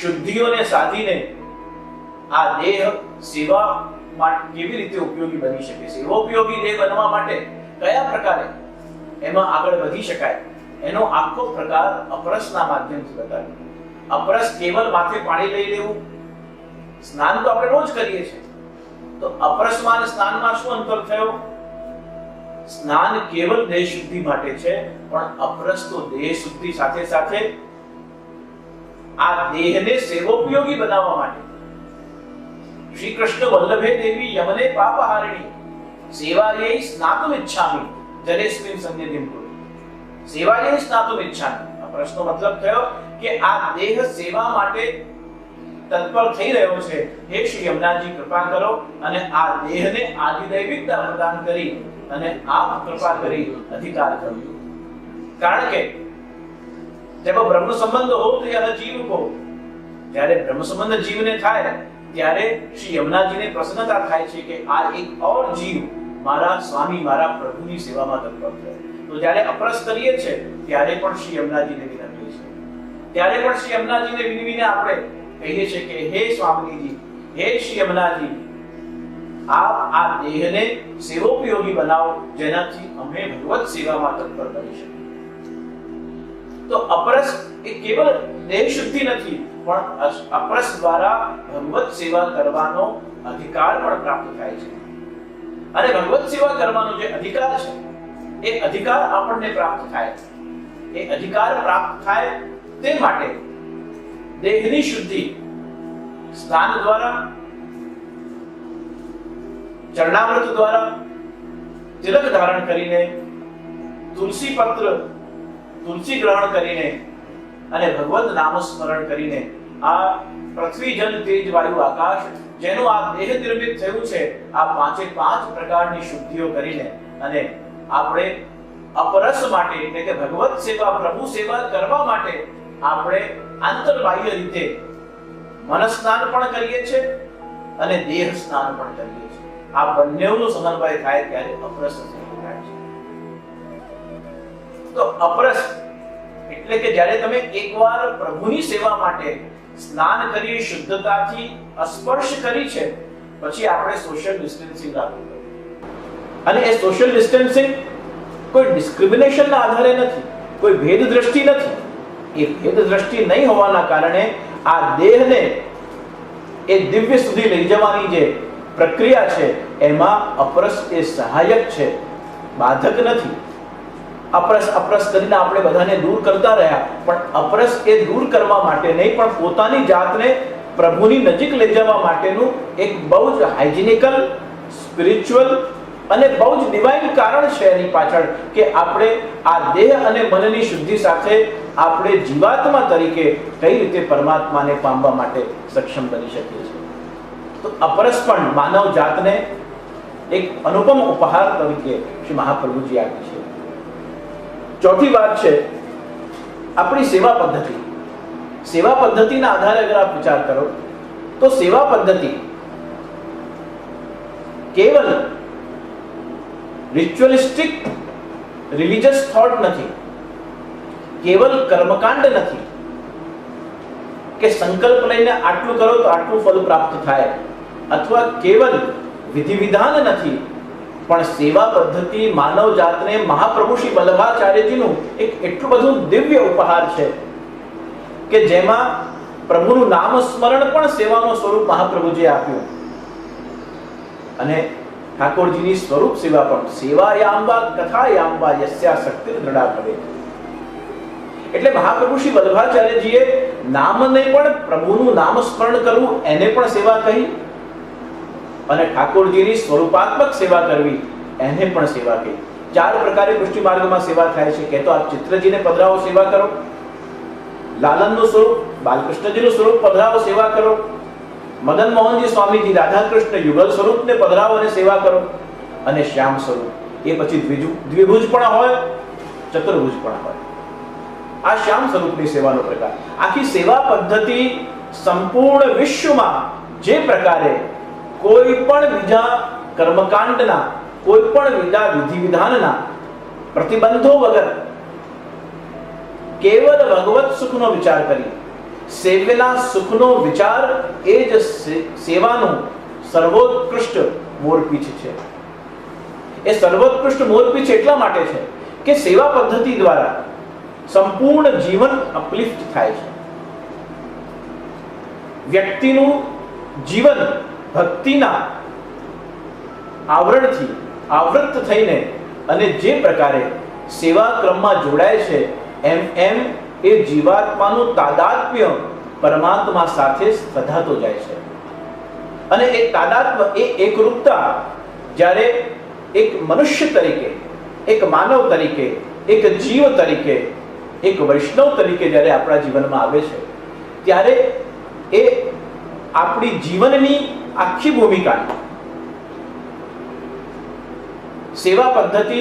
શુદ્ધિઓને સાધીને આ દેહ સેવા માટે કેવી રીતે ઉપયોગી બની શકે સેવોપયોગી દેહ બનવા માટે કયા પ્રકારે એમાં આગળ વધી શકાય? એનો આખો પ્રકાર અપરસના માધ્યમથી બતાવ્યો અપરસ કેવલ માથે પાણી લઈ લેવું? સ્નાન તો આપણે રોજ કરીએ છીએ. તો અપરસમાં અને સ્નાનમાં શું અંતર થયો? સ્નાન કેવલ દેહ શુદ્ધિ માટે છે, પણ અપરસ તો દેહ શુદ્ધિ સાથે સાથે આ દેહને સેવોપયોગી બનાવવા માટે. શ્રી કૃષ્ણ વલ્લભે દેવી યમને પાપહારિણી સેવાયૈ સ્નાતુમ ઈચ્છામિ જલેસ્મિન સંનિધિમ કુરુ સેવાયૈ સ્નાતુમ ઈચ્છામિ. આ પ્રશ્નનો મતલબ થયો કે આ દેહ સેવા માટે તત્પર થઈ રહ્યો છે. હે શ્રી યમુનાજી, કૃપા કરો અને આ દેહને આદિદૈવિકતા પ્રદાન કરી અને આપ કૃપા કરી અધિકાર કર્યો કારણ કે તેમાં બ્રહ્મ સંબંધ હોવું ત્યારે જીવ કહો જ્યારે બ્રહ્મ સંબંધ જીવને થાય, ત્યારે શ્રી યમુનાજીને પ્રસન્નતા થાય છે કે આ એક ઓર જીવ મારા સ્વામી, મારા પ્રભુની સેવામાં તત્પર છે. તો જ્યારે અપરસ કરીએ છે, ત્યારે પણ શ્રી યમુનાજીને વિનવીએ છે ત્યારે પણ શ્રી યમુનાજીને વિનવીને આપણે કહીએ છીએ કે, હે સ્વામીજી, હે શ્રી યમુનાજી, આપ આ દેહને સેવોપયોગી બનાવો, જેનાથી અમે ભગવત સેવામાં તત્પર બની શકીએ. તો અપરસ એ કેવલ દેહ શુદ્ધિ નથી, પણ અપરસ દ્વારા ભગવત સેવા કરવાનો અધિકાર પણ પ્રાપ્ત થાય છે. અને ભગવત સેવા કરવાનો જે અધિકાર છે, એ અધિકાર આપણને પ્રાપ્ત થાય. એ અધિકાર પ્રાપ્ત થાય તે માટે દેહની શુદ્ધિ સ્નાન દ્વારા ચરણામૃત દ્વારા, તિલક ધારણ કરીને તુલસી પત્ર તુલસી ગ્રહણ કરીને અને ભગવત નામ સ્મરણ કરીને આ પૃથ્વી જન તેજ વાયુ આકાશ જેનું આ દેહ નિર્મિત થયું છે, આ પાંચે પાંચ પ્રકારની શુદ્ધિઓ કરીને અને આપણે અપરસ માટે એટલે કે ભગવત સેવા, પ્રભુ સેવા કરવા માટે આપણે આંતરબાહ્ય રીતે મન સ્નાન પણ કરીએ છીએ અને દેહ સ્નાન પણ કરીએ છીએ. આ બંનેનો સમન્વય થાય ત્યારે અપરસ થાય તો અપરસ. એટલે કે જ્યારે તમે એકવાર પ્રભુની સેવા માટે સ્નાન કરી, શુદ્ધતાથી અસ્પર્શ કરી છે, પછી આપણે સોશિયલ ડિસ્ટન્સિંગ પડે અને એ સોશિયલ ડિસ્ટન્સિંગ કોઈ ડિસ્ક્રિમિનેશન ના આધારે નથી, કોઈ ભેદ દ્રષ્ટિ નથી. એ ભેદ દ્રષ્ટિ નહીં હોવાના કારણે આ દેહને એ દિવ્ય સુધી લઈ જવાની જે પ્રક્રિયા છે, એમાં અપરસ એ સહાયક છે, બાધક નથી. અપરસ અપરસ કરીને આપણે બધાને દૂર કરતા રહ્યા. પણ અપરસ એ દૂર કરવા માટે નહીં, પણ પોતાની જાતને પ્રભુની નજીક લઈ જવા માટેનું એક બહુ જ હાઇજિનિકલ સ્પિરિચ્યુઅલ અને બહુ જ ડિવાઇન કારણ છે એની પાછળ કે આપણે આ દેહ અને મનની શુદ્ધિ સાથે આપણે જીવાત્મા તરીકે કઈ રીતે પરમાત્માને પામવા માટે સક્ષમ બની શકીએ છીએ. તો અપરસ પણ માનવ જાતને એક અનુપમ ઉપહાર તરીકે શ્રી મહાપ્રભુજી આપી છે. ચોથી વાત છે, આપણી સેવા પદ્ધતિ. સેવા પદ્ધતિના આધારે અગર આપ વિચાર કરો, તો સેવા પદ્ધતિ કેવલ રિચ્યુઅલિસ્ટિક રિલિજિયસ થોટ નથી, કેવલ કર્મકાંડ નથી કે સંકલ્પ લઈને આટલું કરો તો આટલું ફલ પ્રાપ્ત થાય, અથવા કેવલ વિધિ વિધાન નથી પણ સેવા પદ્ધતિ માનવ જાતને મહાપ્રભુ શ્રી વલ્લભાચાર્યજીનું એક એટલું બધું દિવ્ય ઉપહાર છે કે જેમાં પ્રભુનું નામ સ્મરણ પણ સેવાનું સ્વરૂપ મહાપ્રભુજીએ આપ્યું. અને ઠાકોરજીની સ્વરૂપ સેવા પણ સેવાયામ વા કથાયામ વા યસ્યા શક્તિ દ્રઢા કરે એટલે મહાપ્રભુ શ્રી વલ્લભાચાર્યજીએ નામને પણ પ્રભુનું નામ સ્મરણ કરવું, એને પણ સેવા કહી અને ઠાકોરજીની સ્વરૂપાત્મક સેવા કરવી, એને પણ સેવા કહી. ચાર પ્રકારે પુષ્ટિ માર્ગમાં સેવા થાય છે. કે તો આપ ચિત્રજીને પધરાવો સેવા કરો. લાલનનું સ્વરૂપ, બાલકૃષ્ણજીનું સ્વરૂપ પધરાવો સેવા કરો. મદન મોહનજી સ્વામીજી રાધાકૃષ્ણ યુગલ સ્વરૂપને પધરાવો અને સેવા કરો. અને શ્યામ સ્વરૂપ, એ પછી દ્વિજુ, દ્વિભુજ પણ હોય, ચતુર્ભુજ પણ હોય. આ શ્યામ સ્વરૂપની સેવાનો પ્રકાર. આખી સેવા પદ્ધતિ સંપૂર્ણ વિશ્વમાં જે પ્રકારે કોઈ પણ બીજા કર્મકાંડના, કોઈ પણ બીજા વિધિ વિધાનના પ્રતિબંધો વગર કેવલ ભગવત સુખનો વિચાર કરી સેવેલા સુખનો વિચાર એ જ સેવાનું સર્વોત્કૃષ્ટ મોરપીછ છે. એ સર્વોત્કૃષ્ટ મોરપીછ એટલા માટે છે કે સેવા પદ્ધતિ દ્વારા સંપૂર્ણ જીવન અપલિફ્ટ થાય છે. વ્યક્તિનું જીવન ભક્તિના આવરણથી આવૃત થઈને અને જે પ્રકારે સેવા ક્રમમાં જોડાય છે, એમ એમ એ જીવાત્માનું તાદાત્મ્ય પરમાત્મા સાથે સધાતો જાય છે. અને એ તાદાત્મ્ય એ એકરૂપતા જ્યારે એક મનુષ્ય તરીકે, એક માનવ તરીકે, એક જીવ તરીકે, એક વૈષ્ણવ તરીકે જ્યારે આપણા જીવનમાં આવે છે, ત્યારે એ આપણી જીવનની આખી ભૂમિકા. સેવા પદ્ધતિ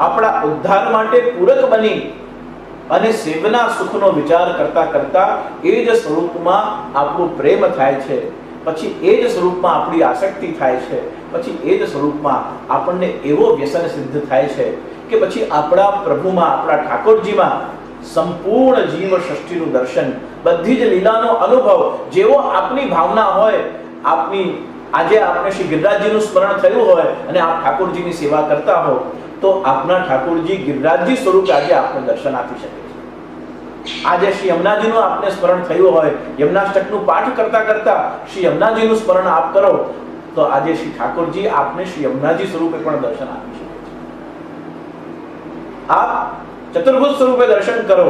આપણા ઉદ્ધાર માટે પૂરક બની અને સેવના સુખનો વિચાર કરતા કરતા એ જ સ્વરૂપમાં આપણો પ્રેમ થાય છે. પછી એ જ સ્વરૂપમાં આપણી આસક્તિ થાય છે. પછી એ જ સ્વરૂપમાં આપણને એવો વ્યસન સિદ્ધ થાય છે કે પછી આપણા પ્રભુમાં, આપણા ઠાકોરજીમાં સંપૂર્ણ જીવ સૃષ્ટિનું દર્શન, બધી જ લીલાનો અનુભવ, જેવો આપની ભાવના હોય આપની આજે આપને શ્રી ગિરિરાજજીનું સ્મરણ થયું હોય અને આપ ઠાકોરજીની સેવા કરતા હો, તો આપના ઠાકોરજી ગિરિરાજજી સ્વરૂપે આજે આપને દર્શન આપી શકે છે. આજે શ્રી યમુનાજીનું આપને સ્મરણ થયું હોય, યમુનાષ્ટકનું પાઠ કરતા કરતા શ્રી યમુનાજીનું સ્મરણ આપ કરો, તો આજે શ્રી ઠાકોરજી આપને શ્રી યમુનાજી સ્વરૂપે પણ દર્શન આપી શકે છે. આપ ચતુર્ભુજ સ્વરૂપે દર્શન કરો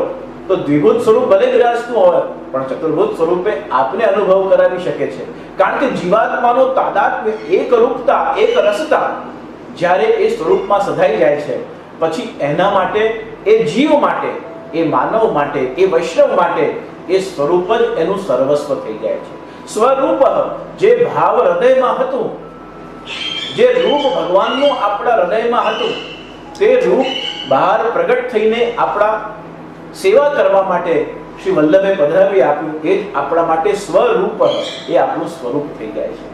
તો દ્વિભૂત સ્વરૂપ ભલે વિરાજતું હોય, પણ ચતુર્ભૂત સ્વરૂપે આપને અનુભવ કરાવી શકે છે. કારણ કે જીવાત્માનો તાદાત્મ્ય એક રૂપતા, એક રસતા જ્યારે એ સ્વરૂપમાં સધાઈ જાય છે. પછી એના માટે, એ જીવ માટે, એ માનવ માટે, એ વૈષ્ણવ માટે એ સ્વરૂપ જ એનું સર્વસ્વ થઈ જાય છે. સ્વરૂપ જે ભાવ હૃદયમાં હતું, જે રૂપ ભગવાનનું આપણા હૃદયમાં હતું, તે રૂપ બહાર પ્રગટ થઈને આપણા સેવા કરવા માટે શ્રી વલ્લભે પધરાવી આપ્યું, એ જ આપણા માટે સ્વરૂપ એ આપણું સ્વરૂપ થઈ જાય છે.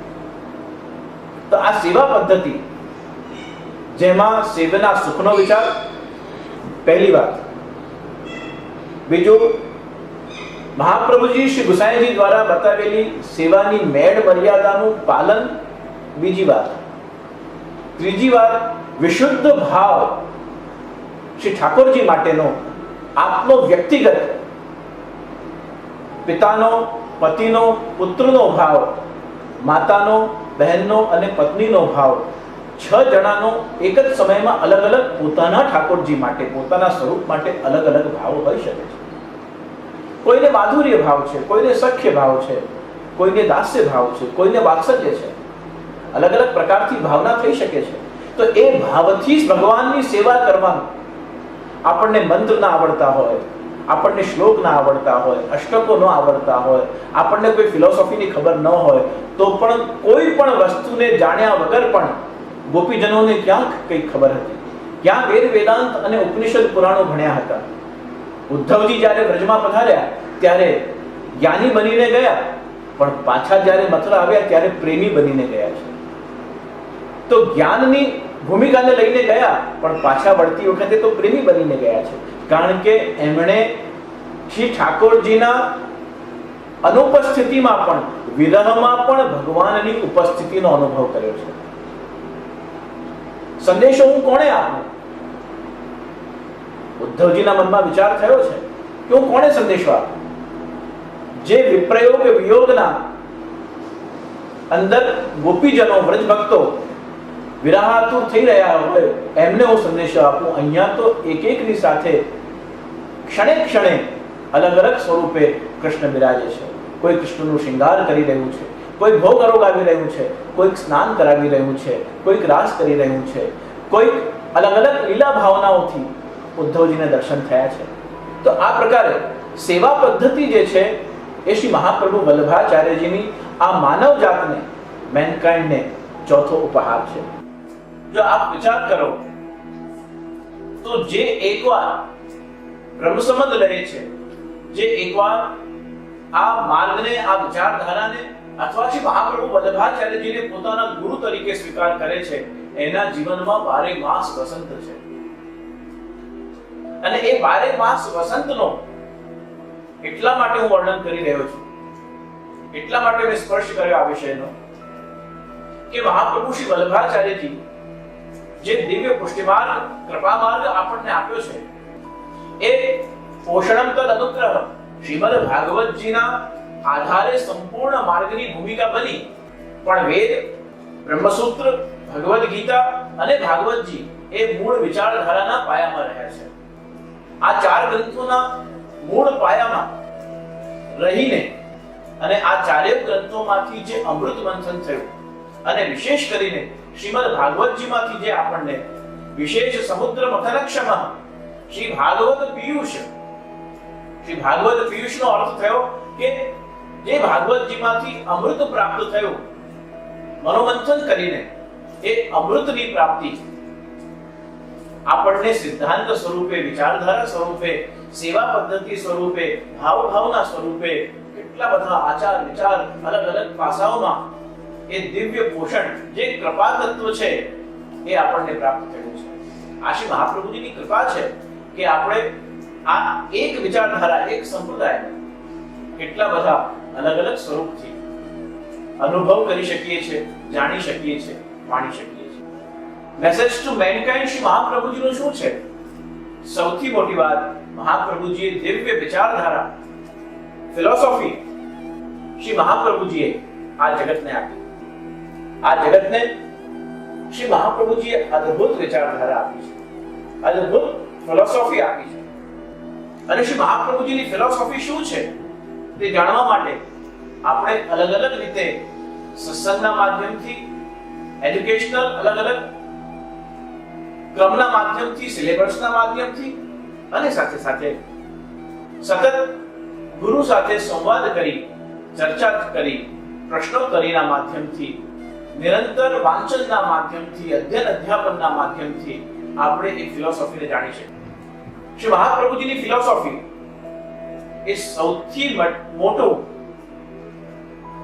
તો આ સેવા પદ્ધતિ, જેમાં સેવના સુખનો વિચાર, પહેલી વાત. બીજું, મહાપ્રભુજી શ્રી ગુસાઈજી દ્વારા બતાવેલી સેવાની મેળ મર્યાદાનું પાલન, બીજી વાત. ત્રીજી વાત, વિશુદ્ધ ભાવ શ્રી ઠાકોરજી માટેનો આપનો વ્યક્તિગત. પિતાનો, પતિનો, પુત્રનો ભાવ, માતાનો, બહેનનો અને પત્નીનો ભાવ. છ જણાનો એક જ સમયમાં અલગ અલગ પોતાના ઠાકોરજી માટે, પોતાના સ્વરૂપ માટે અલગ અલગ ભાવ હોઈ શકે છે. કોઈને માધુર્ય ભાવ છે, કોઈને સખ્ય ભાવ છે, કોઈને દાસ્ય ભાવ છે, કોઈને વાત્સલ્ય છે. અલગ અલગ પ્રકારથી ભાવના થઈ શકે છે. તો એ ભાવથી જ ભગવાનની સેવા કરવાનું. આપણને મંત્ર ના આવડતા હોય, આપણને શ્લોક ના આવડતા હોય, અષ્ટકો ન આવડતા હોય, આપણને કોઈ ફિલોસોફીની ખબર ન હોય, તો પણ કોઈ પણ વસ્તુને જાણ્યા વગર પણ ગોપીજનોને ક્યાંક કંઈક ખબર હતી. ક્યાં વેદ, વેદાંત અને ઉપનિષદ પુરાણો ભણ્યા હતા. ઉદ્ધવજી જ્યારે વ્રજમાં પધાર્યા, ત્યારે જ્ઞાની બનીને ગયા, પણ પાછા જ્યારે મથુરા આવ્યા, ત્યારે પ્રેમી બનીને ગયા છે. તો જ્ઞાનની ભૂમિકાને લઈને ગયા, પણ પાછા વળતી વખતે તો પ્રેમી બનીને ગયા છે. કારણ કે એમણે શ્રી ઠાકોરજીના અનુપસ્થિતિમાં પણ, વિરહમાં પણ ભગવાનની ઉપસ્થિતિનો અનુભવ કર્યો છે. સંદેશો હું કોણે આપું? ઉદ્ધવજીના મનમાં વિચાર થયો છે કે હું કોણે સંદેશો આપું? જે વિપ્રયોગ વિયોગના અંદર ગોપીજનો વ્રજ ભક્તો વિરાહાતુર થઈ રહ્યા હોય, એમને હું સંદેશો આપું. અહીંયા તો એક એકની સાથે ક્ષણે ક્ષણે અલગ અલગ સ્વરૂપે કૃષ્ણ બિરાજે છે. કોઈ કૃષ્ણનું શૃંગાર કરી રહ્યું છે, કોઈ ભોગ આરોગાવી રહ્યું છે, કોઈક સ્નાન કરાવી રહ્યું છે, કોઈક રાસ કરી રહ્યું છે, કોઈક અલગ અલગ લીલા ભાવનાઓથી ઉદ્ધવજીને દર્શન થયા છે. તો આ પ્રકારે સેવા પદ્ધતિ જે છે, એ શ્રી મહાપ્રભુ વલ્લભાચાર્યજીની આ માનવ જાતને મેનકાઇન્ડને ચોથો ઉપહાર છે. જો આપ વિચાર કરો, તો જે એકવાર બ્રહ્મસમદ લે છે, જે એકવાર આ માર્ગને, આ વિચારધારાને અથવા છે મહાપ્રભુ વલ્લભાચાર્યજીને પોતાના ગુરુ તરીકે સ્વીકાર કરે છે, એના જીવનમાં બારે માસ વસંત છે. અને એ બારે માસ વસંતનો એટલા માટે હું વર્ણન કરી રહ્યો છું. એટલા માટે મેં સ્પર્શ કર્યો આ વિષયનો, કે મહાપ્રભુ શ્રી વલ્લભાચાર્યજી જે દિવ્ય પુષ્ટિમાર્ગ કૃપા માર્ગ આપણને આપ્યો છે, એ પોષણમ તદ અનુગ્રહ. શ્રીમદ ભાગવતજીના આધારે સંપૂર્ણ માર્ગની ભૂમિકા બની. પણ વેદ, બ્રહ્મસૂત્ર ભગવદ્ ગીતા અને ભાગવતજી એ મૂળ વિચારધારાના પાયામાં રહ્યા છે. આ ચાર ગ્રંથોના મૂળ પાયામાં રહીને અને આ ચારેય ગ્રંથોમાંથી જે અમૃત મંથન થયું, અને વિશેષ કરીને શ્રીમદ ભાગવતજીમાંથી જે આપણને વિશેષ સમુદ્ર મથનક્ષમ શ્રી ભાગવત પિયુષ શ્રી ભાગવત પિયુષનો અર્થ થયો કે જે ભાગવતજીમાંથી અમૃત પ્રાપ્ત થયું મનોમંથન કરીને એ અમૃતની પ્રાપ્તિ આપણને સિદ્ધાંત સ્વરૂપે વિચારધારા સ્વરૂપે સેવા પદ્ધતિ સ્વરૂપે ભાવ ભાવના સ્વરૂપે કેટલા બધા આચાર વિચાર અલગ અલગ પાસાઓમાં એ દિવ્ય પોષણ જે કૃપા તત્વ છે એ આપણને પ્રાપ્ત થયું છે. આ શ્રી મહાપ્રભુજીની કૃપા છે કે આપણે આ એક વિચારધારા, એક સંપ્રદાય કેટલા બધા અલગ અલગ સ્વરૂપથી અનુભવ કરી શકીએ છીએ, જાણી શકીએ છીએ, માણી શકીએ છીએ. મેસેજ ટુ મેનકાઇન્ડ શ્રી મહાપ્રભુજીનું શું છે? સૌથી મોટી વાત, મહાપ્રભુજીએ દિવ્ય વિચારધારા ફિલોસોફી શ્રી મહાપ્રભુજીએ આ જગતને આપી. આ જગતને શ્રી મહાપ્રભુજીએ અદ્ભુત વિચારધારા આપી છે. અદ્ભુત ફિલોસોફી આપી છે. અને શ્રી મહાપ્રભુજીની ફિલોસોફી શું છે? તે જાણવા માટે આપણે અલગ અલગ રીતે સત્સંગના માધ્યમથી એજ્યુકેશનલ અલગ અલગ ક્રમના માધ્યમથી સિલેબસના માધ્યમથી અને સાથે સાથે સતત ગુરુ સાથે સંવાદ કરી, ચર્ચા કરી પ્રશ્નોત્તરીના માધ્યમથી નિરંતર વાંચનના માધ્યમથી, અધ્યયન અધ્યાપનના માધ્યમથી આપણે એક ફિલોસોફીને જાણી શકીએ. શ્રી મહાપ્રભુજીની ફિલોસોફી એ સૌથી મોટો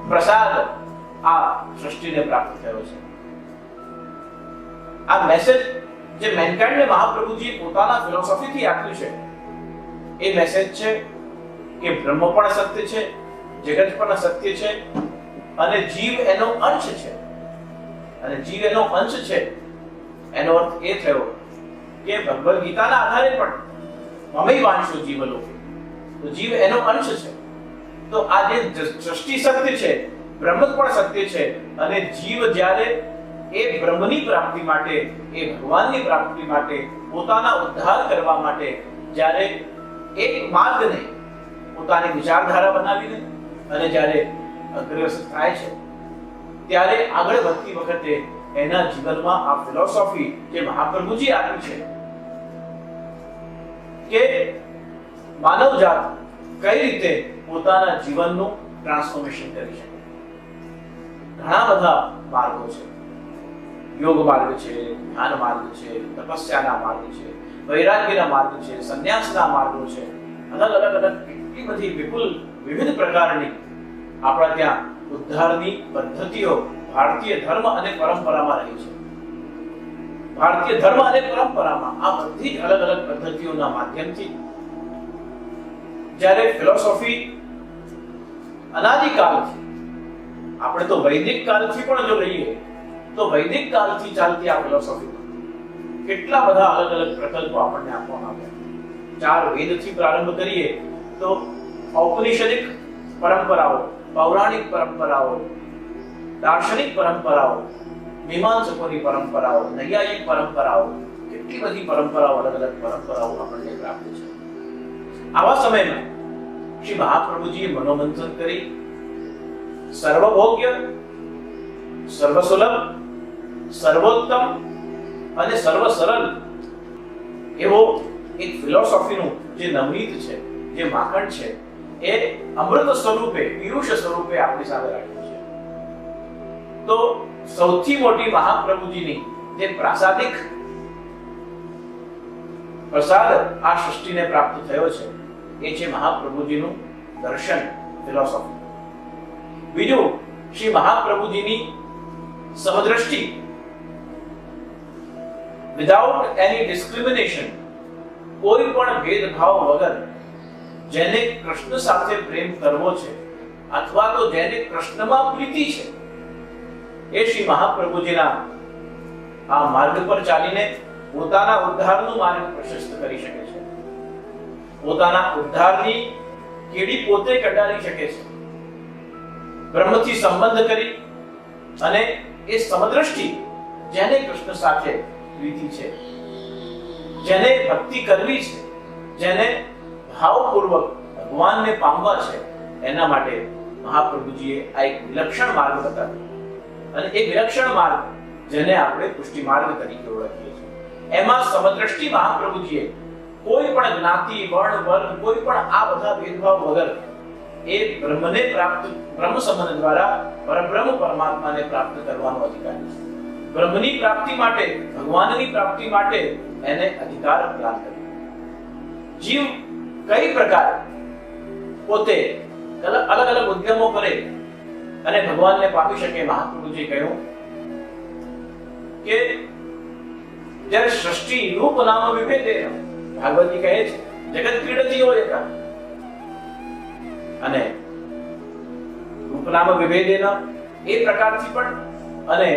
પ્રસાદ આ સૃષ્ટિને પ્રાપ્ત થયો છે. આ મેસેજ જે મેનકાઇન્ડને મહાપ્રભુજી પોતાના ફિલોસોફીથી આપ્યું છે, એ મેસેજ છે કે બ્રહ્મ પણ સત્ય છે, જગત પણ સત્ય છે અને જીવ એનો અંશ છે. અને જીવ એનો અંશ છે. એનો અર્થ એ થયો કે ભગવદ ગીતાના આધારે પણ મમઈ વાંશો જીવલોકે. તો જીવ એનો અંશ છે. તો આ જે સૃષ્ટિ સત્ય છે બ્રહ્મ પણ સત્ય છે, અને જીવ જ્યારે એ બ્રહ્મની પ્રાપ્તિ માટે, એ ભગવાનની પ્રાપ્તિ માટે પોતાના ઉદ્ધાર કરવા માટે જ્યારે એક માર્ગને પોતાની વિચારધારા બનાવીને અને જ્યારે અગ્રસર થાય છે ત્યારે આગળ વધતી વખતે એના જીવનમાં આ ફિલોસોફી જે મહાપ્રભુજી આપી છે કે માનવ જાત કઈ રીતે પોતાના જીવનનું ટ્રાન્સફોર્મેશન કરી શકે. ઘણા બધા માર્ગો છે. યોગ માર્ગ છે, ધ્યાન માર્ગ છે, તપસ્યાના માર્ગ છે, વૈરાગ્યના માર્ગ છે, સંન્યાસના માર્ગો છે. અલગ અલગ અલગ કેટલી બધી વિપુલ વિવિધ પ્રકારની આપણા ત્યાં ઉદ્ધારની પદ્ધતિઓ ભારતીય ધર્મ અને પરંપરામાં રહી છે. ભારતીય ધર્મ અને પરંપરામાં આ બધી અલગ અલગ પદ્ધતિઓના માધ્યમથી જ્યારે ફિલોસોફી અનાદિકાલથી, આપણે તો વૈદિક કાળથી પણ જો લઈએ, તો વૈદિક કાળથી ચાલતી આ ફિલોસોફી કેટલા બધા અલગ અલગ પ્રકલ્પો આપણને આપવામાં આવ્યા. ચાર વેદથી પ્રારંભ કરીએ તો ઔપનિષદિક પરંપરાઓ પૌરાણિક પરંપરાઓ, દાર્શનિક પરંપરાઓ, મીમાંસકોની પરંપરાઓ, નૈયાયિક પરંપરાઓ, કેટલી બધી પરંપરાઓ અલગ અલગ પરંપરાઓ આપણને પ્રાપ્ત છે. આવા સમયમાં શ્રી મહાપ્રભુજીએ મનોમંથન કરી. સર્વભોગ્ય, સર્વસુલભ, સર્વોત્તમ અને સર્વ સરળ એવો એક ફિલોસોફીનું જે નવનીત છે, જે માખણ છે એ અમૃત સ્વરૂપે, પિયુષ સ્વરૂપે આપણી સામે રાખ્યું છે. તો સૌથી મોટી મહાપ્રભુજીની જે પ્રાસાદિક પ્રસાદ આ સૃષ્ટિને પ્રાપ્ત થયો છે, એ છે મહાપ્રભુજીનું દર્શન ફિલોસોફી બીજું, શ્રી મહાપ્રભુજીની સમદ્રષ્ટિ. વિધાઉટ એની ડિસ્ક્રિમિનેશન કોઈ પણ ભેદભાવ વગર જેને કૃષ્ણ સાથે પ્રેમ કરવો છે અથવા તો જેને કૃષ્ણમાં પ્રીતિ છે. એ શ્રી મહાપ્રભુજીના આ માર્ગ પર ચાલીને પોતાના ઉદ્ધારનું માર્ગ પ્રશસ્ત કરી શકે છે. પોતાના ઉદ્ધારની કેડી પોતે કઢાવી શકે છે. બ્રહ્મથી સંબંધ કરી અને એ સમદ્રષ્ટિ જેને કૃષ્ણ સાથે પ્રીતિ છે. જેને ભક્તિ કરવી છે. જેને ભાવપૂર્વક ભગવાનને પામવા છે, એના માટે મહાપ્રભુજીએ આ એક વિલક્ષણ માર્ગ બતાવ્યો. અને એ વિલક્ષણ માર્ગ જેને આપણે પુષ્ટિ માર્ગ તરીકે ઓળખીએ છીએ. એમાં સમદ્રષ્ટિ મહાપ્રભુજીએ કોઈ પણ જ્ઞાતિ વર્ણ વર્ગ કોઈ પણ આ બધા ભેદભાવ વગર એ બ્રહ્મને પ્રાપ્ત, બ્રહ્મ સંબંધ દ્વારા પરબ્રહ્મ પરમાત્માને પ્રાપ્ત કરવાનો અધિકાર છે. બ્રહ્મની પ્રાપ્તિ માટે, ભગવાનની પ્રાપ્તિ માટે એને અધિકાર પ્રદાન કર્યો. જીવ કઈ પ્રકારે પોતે અલગ અલગ ઉદ્યમો કરે અને ભગવાનને પામી શકે મહાપ્રભુજી કહ્યું કે જ્યારે સૃષ્ટિ રૂપ નામ વિભેદે ભાગવતી કહે છે, જગત ક્રીડતી હોય એકા. અને રૂપનામ વિભેદેન એ પ્રકારથી પણ, અને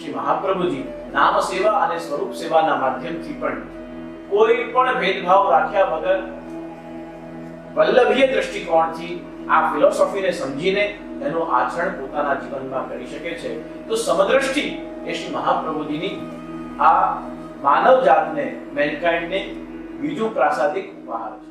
શ્રી મહાપ્રભુજી નામ સેવા અને સ્વરૂપ સેવાના માધ્યમથી પણ કોઈ પણ ભેદભાવ રાખ્યા વગર વલ્લભીય દ્રષ્ટિકોણથી આ ફિલોસોફીને સમજીને એનું આચરણ પોતાના જીવનમાં કરી શકે છે. તો સમદ્રષ્ટિ એ શ્રી મહાપ્રભુજીની આ માનવ જાતને મેનકાઇન્ડને બીજું પ્રાસાદિક ઉપહાર છે.